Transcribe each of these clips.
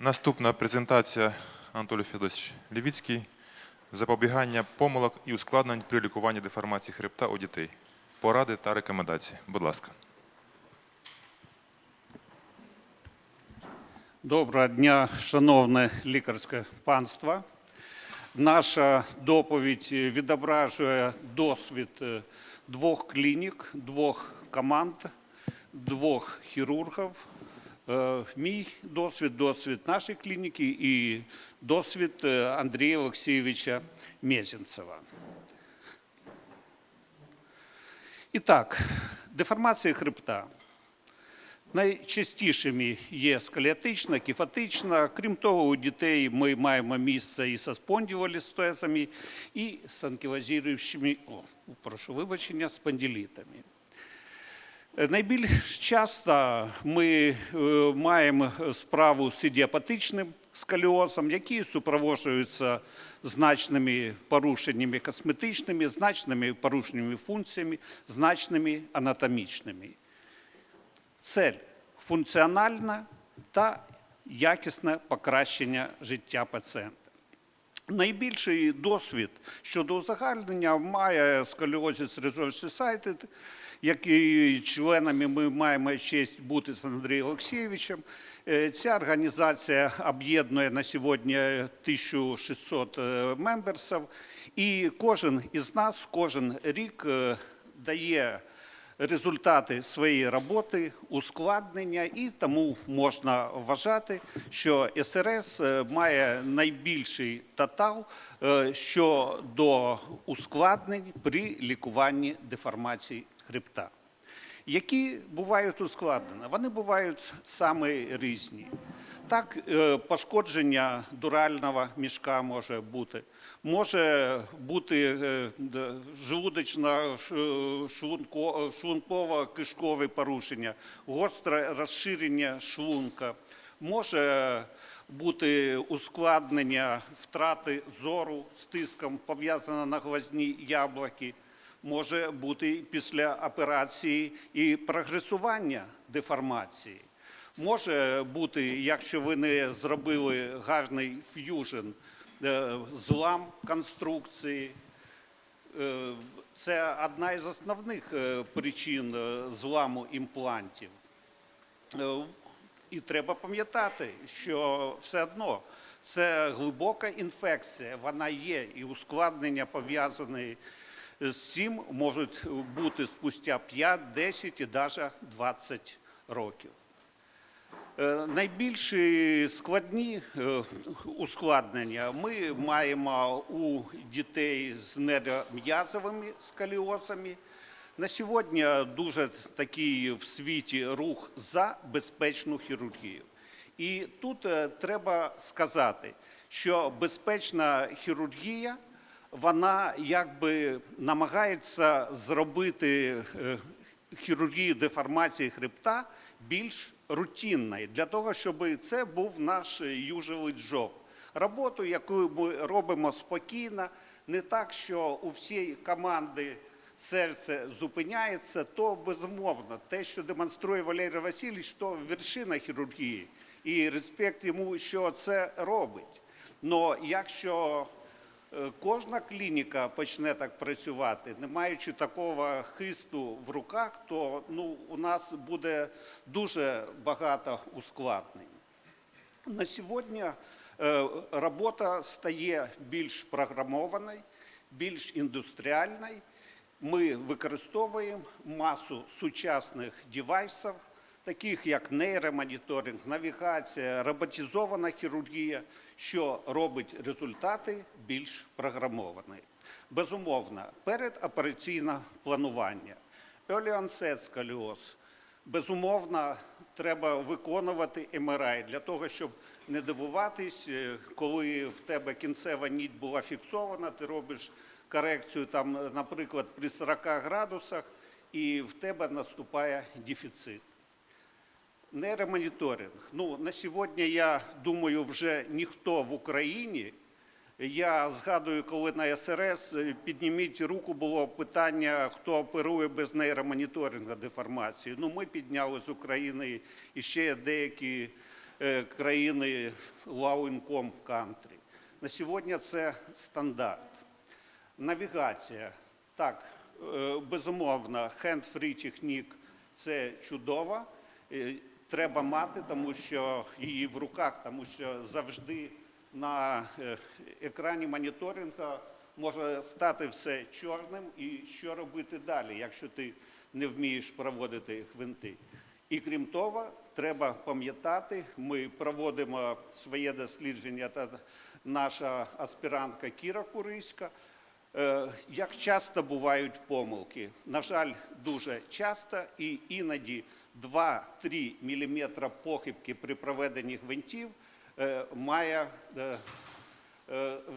Наступна презентація Анатолій Федорович Лівіцький. Запобігання помилок і ускладнень при лікуванні деформації хребта у дітей. Поради та рекомендації. Будь ласка. Доброго дня, шановне лікарське панство. Наша доповідь відображує досвід е, двох клінік, двох команд, двох хірургів. Е, Мій досвід, досвід нашої клініки і досвід е, Андрія Олексійовича Мезенцева. І так, деформація хребта. Найчастішими є сколіотична, кіфатична. Крім того, у дітей ми маємо місце і з спондилолістезами, і з анкілозіруючими, о, прошу вибачення, спондилітами. Е, Найбільш часто ми е, маємо справу з ідіопатичним сколіозом, який супроводжується значними порушеннями косметичними, значними порушеннями функціями, значними анатомічними. Цель функціональна та якісне покращення життя пацієнта. Найбільший досвід щодо узагальнення має сколіозис Research Society, який членами ми маємо честь бути з Андрієм Олексійовичем. Е, Ця організація об'єднує на сьогодні 1600 е, мемберсів, і кожен із нас кожен рік е, дає результати своєї роботи, ускладнення, і тому можна вважати, що СРС е, має найбільший тотал е, щодо ускладнень при лікуванні деформації хребта. Які бувають ускладнення? Вони бувають саме різні. Так, е, пошкодження дурального мішка може бути. Може бути е, д- желудочно-шлунково-кишкове порушення, гостре розширення шлунка, може бути ускладнення втрати зору з тиском, пов'язане на глазні яблуки, може бути після операції і прогресування деформації. Може бути, якщо ви не зробили гарний ф'южн, е, злам конструкції. Е, Це одна із основних е, причин зламу імплантів. І треба пам'ятати, що все одно це глибока інфекція, вона є, і ускладнення пов'язані з цим можуть бути спустя 5, 10 і навіть 20 років. Е, Найбільші складні е, ускладнення ми маємо у дітей з нейром'язовими сколіозами. На сьогодні дуже такий в світі рух за безпечну хірургію. І тут е, треба сказати, що безпечна хірургія вона якби намагається зробити хірургію деформації хребта більш рутинною, для того, щоб це був наш usual job. Роботу, яку ми робимо спокійно, не так, що у всієї команди серце зупиняється, то безумовно те, що демонструє Валерій Васильович, то вершина хірургії. І респект йому, що це робить. Но якщо е, кожна клініка почне так працювати, не маючи такого хисту в руках, то ну, у нас буде дуже багато ускладнень. На сьогодні е, робота стає більш програмованою, більш індустріальною. Ми використовуємо масу сучасних девайсів, таких як нейромоніторинг, навігація, роботизована хірургія, що робить результати більш програмовані. Безумовно, передопераційне планування, early сколіоз, Безумовно, треба виконувати МРА для того, щоб не дивуватись, е, коли в тебе кінцева ніть була фіксована, ти робиш корекцію, там, наприклад, при 40 градусах, і в тебе наступає дефіцит. Нейромоніторинг. Ну, на сьогодні, я думаю, вже ніхто в Україні. Я згадую, коли на СРС е, підніміть руку, було питання, хто оперує без нейромоніторингу деформації. Ну, ми підняли з України і ще деякі е, країни income country. На сьогодні це стандарт. Навігація. Так, е, безумовно, hand-free технік це чудово. Треба мати, тому що її в руках, тому що завжди на е, екрані моніторингу може стати все чорним. І що робити далі, якщо ти не вмієш проводити гвинти? І крім того, треба пам'ятати, ми проводимо своє дослідження та наша аспірантка Кіра Куриська. Е, Як часто бувають помилки? На жаль, дуже часто і іноді 2-3 мм похибки при проведенні гвинтів е, має е,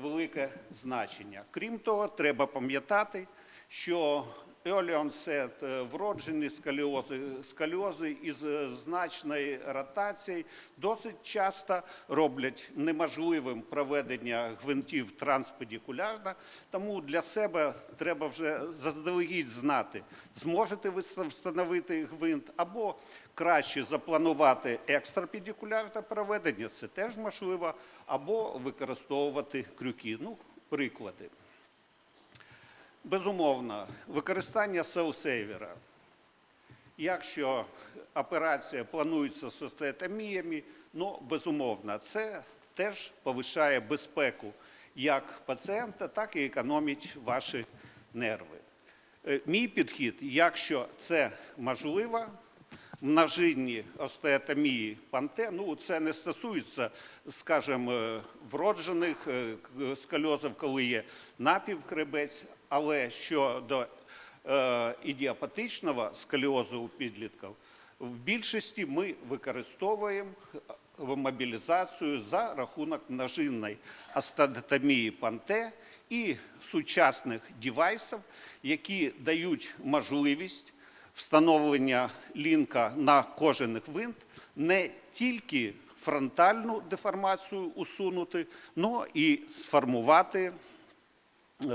велике значення. Крім того, треба пам'ятати, що onset, е, вроджені сколіози, сколіози із е, значною ротацією досить часто роблять неможливим проведення гвинтів транспедикулярно, тому для себе треба вже заздалегідь знати, зможете ви встановити гвинт або краще запланувати екстрапедикулярне проведення, це теж можливо, або використовувати крюки. Ну, приклади. Безумовно, використання селсейвера. Якщо операція планується з остеотоміями, ну, безумовно, це теж повишає безпеку як пацієнта, так і економить ваші нерви. Е, Мій підхід, якщо це можливо, множинні остеотомії панте, ну це не стосується, скажімо, е, вроджених е, к- скольозів, коли є напівхребець, але щодо е, ідіопатичного сколіозу у підлітків, в більшості ми використовуємо е, мобілізацію за рахунок множинної остеотомії панте і сучасних девайсів, які дають можливість встановлення лінка на кожен гвинт не тільки фронтальну деформацію усунути, але і сформувати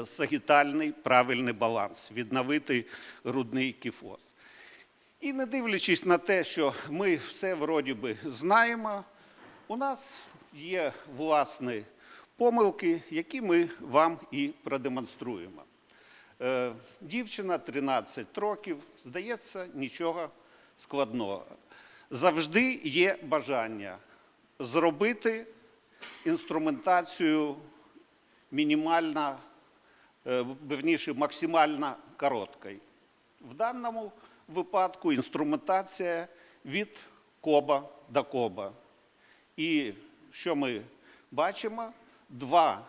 сагітальний правильний баланс, відновити грудний кіфоз. І не дивлячись на те, що ми все вроді би знаємо, у нас є власні помилки, які ми вам і продемонструємо. Е, Дівчина 13 років, здається, нічого складного. Завжди є бажання зробити інструментацію мінімально, верніше, максимально короткою. В даному випадку інструментація від коба до коба. І що ми бачимо? Два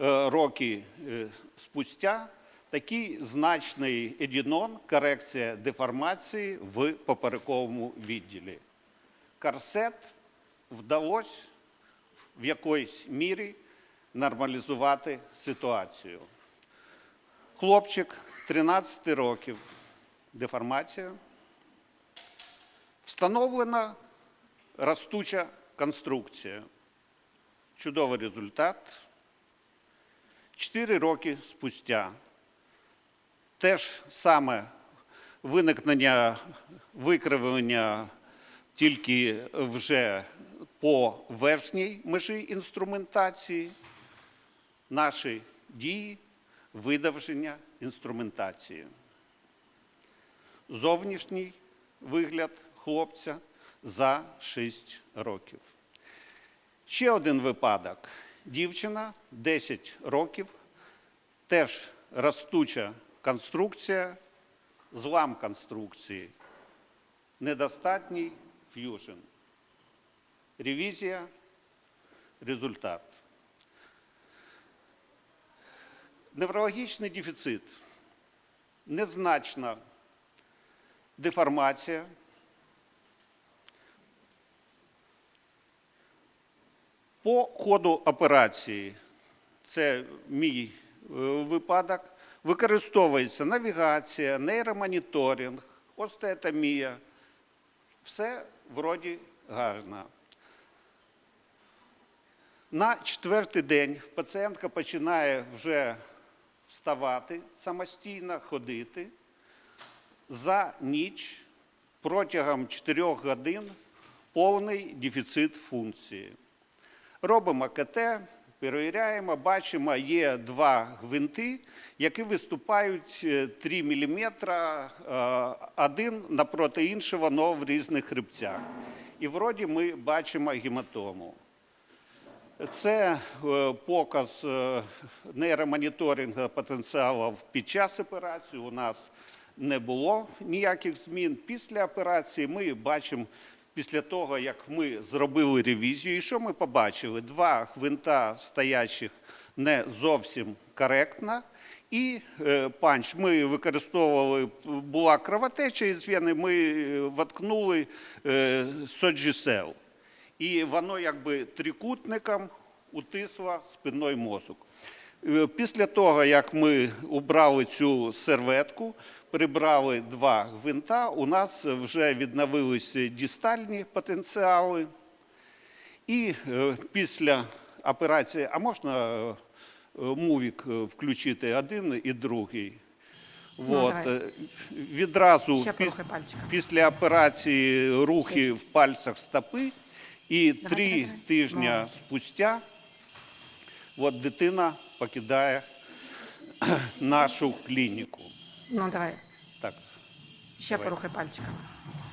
е, роки е, спустя такий значний едінон, корекція деформації в поперековому відділі. Корсет вдалося в якоїсь мірі нормалізувати ситуацію. Хлопчик 13 років, деформація. Встановлена ростуча конструкція. Чудовий результат. Чотири роки спустя теж саме виникнення викривлення тільки вже по верхній межі інструментації, наші дії видовження інструментації. Зовнішній вигляд хлопця за 6 років. Ще один випадок. Дівчина 10 років, теж ростуча конструкція, злам конструкції, недостатній ф'южн. Ревізія, результат. Неврологічний дефіцит, незначна деформація. По ходу операції, це мій е, випадок, використовується навігація, нейромоніторинг, остеотомія. Все вроді гарно. На четвертий день пацієнтка починає вже вставати самостійно, ходити. За ніч протягом 4 годин повний дефіцит функції. Робимо КТ, перевіряємо, бачимо, є два гвинти, які виступають е, 3 мм один напроти іншого, але в різних хребцях. І вроді ми бачимо гематому. Це е, показ е, нейромоніторингу потенціалів під час операції. У нас не було ніяких змін. Після операції ми бачимо, після того, як ми зробили ревізію, і що ми побачили? Два гвинта стоячих не зовсім коректно. І е, панч ми використовували, була кровотеча із вени, ми воткнули соджісел і воно якби трикутником утисло спинний мозок. Е, Після того, як ми убрали цю серветку, прибрали два гвинта, у нас вже відновилися дистальні потенціали. І е, після операції, а можна е, мувік включити один і другий? Ну, е, Відразу піс- після операції рухи в пальцях стопи, і Давай, три давай, давай. тижня спустя от дитина покидає нашу клініку. Ну, давай. Так, Ще Давай. порухай пальчиком.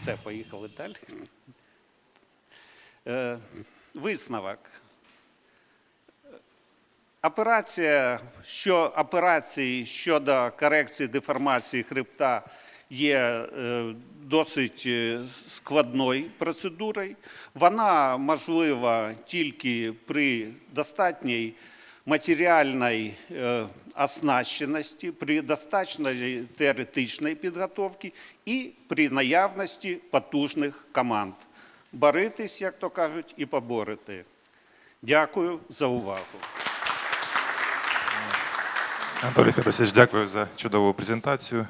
все, поїхали далі. Е, Висновок. Операція, що операції щодо корекції деформації хребта є е, досить е, складною процедурою. Вона можлива тільки при достатній матеріальній е, оснащеності, при достатньої теоретичної підготовки і при наявності потужних команд. Боритись, як то кажуть, і поборити. Дякую за увагу. Анатолій Федосович, дякую за чудову презентацію.